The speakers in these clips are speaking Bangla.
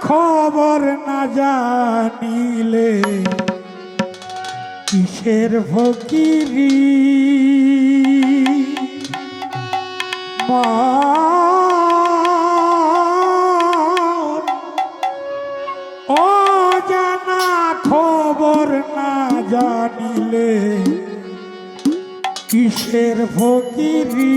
খবর না জানিলে কিসের ফকিরি? মন অজানা খবর না জানিলে কিসের ফকিরি?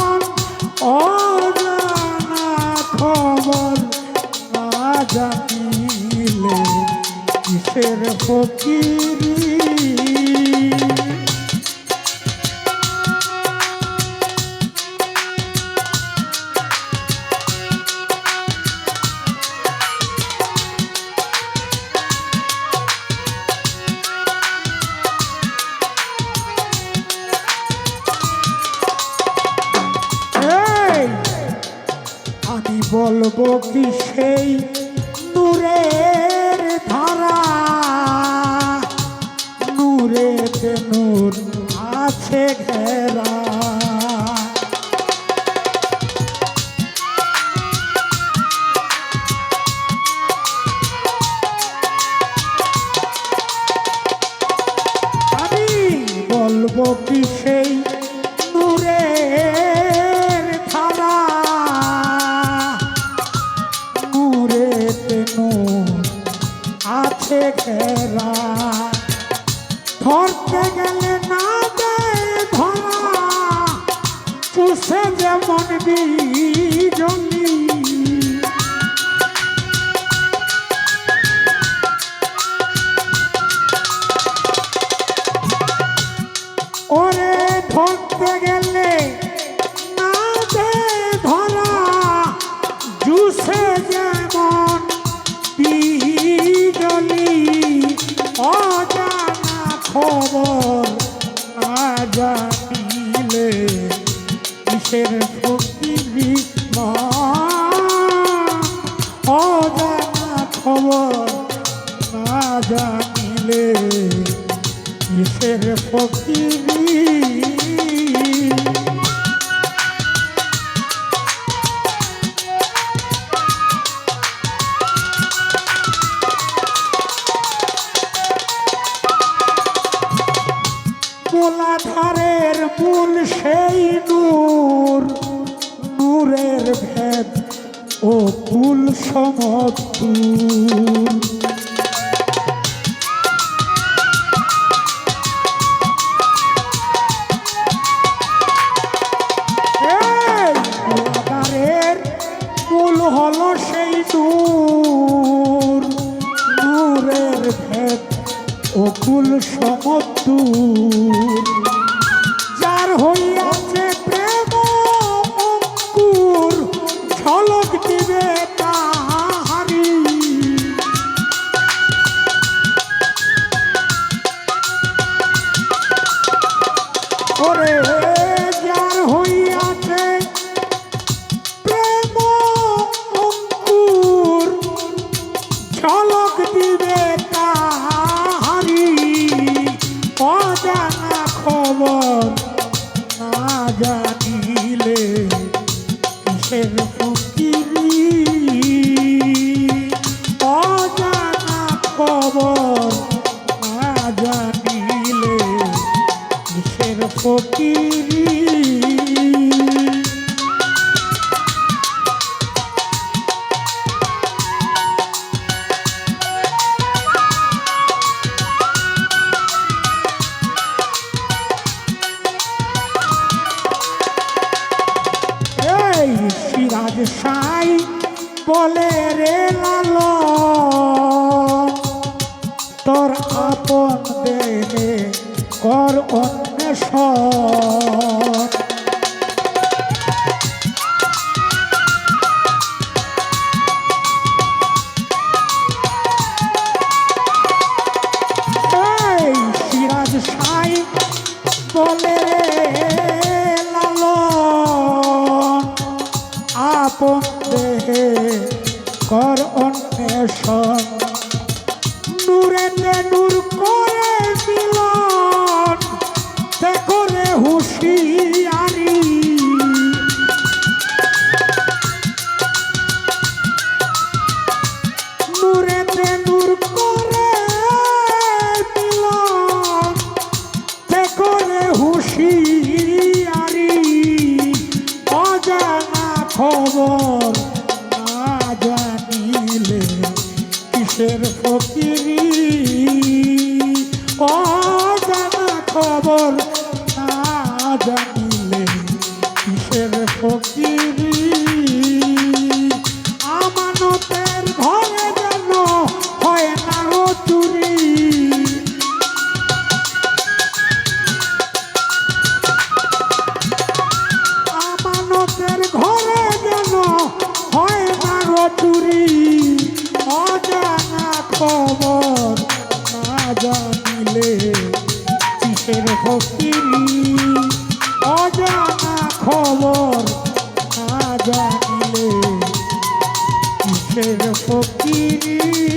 অজানা খবর না জানিলে কিসের ফকিরি? আমি বলব কি সেই নূরের ধারা? নূরেতে নূর আছে ঘেরা। আমি বলব কি সেই নূরের ঘেরা ধরতে গেলে না দেয় ধরা। পুষে যেমন বিজনী ফকিরি। মোলাধারের মূল সেই নূর নূরের ভেদ ও কুল সমতুর। সমতুর যার হইয়াছে প্রেম অঙ্কুর ঝলক দিবে তাহারি ওরে আজ বলে রে লাল তোর আপন দেহে কর অন্বেষণ। বলে কিসের ফকিরি, অজানা খবর না জানিলে কিসের ফকিরি? আমানতের ঘরে যেন হয় না চুরি। আমানতের ঘরে যেন হয় না চুরি। খবর না জানিলে কিসের ফকিরি অজানা খবর না জানিলে কিসের ফকিরি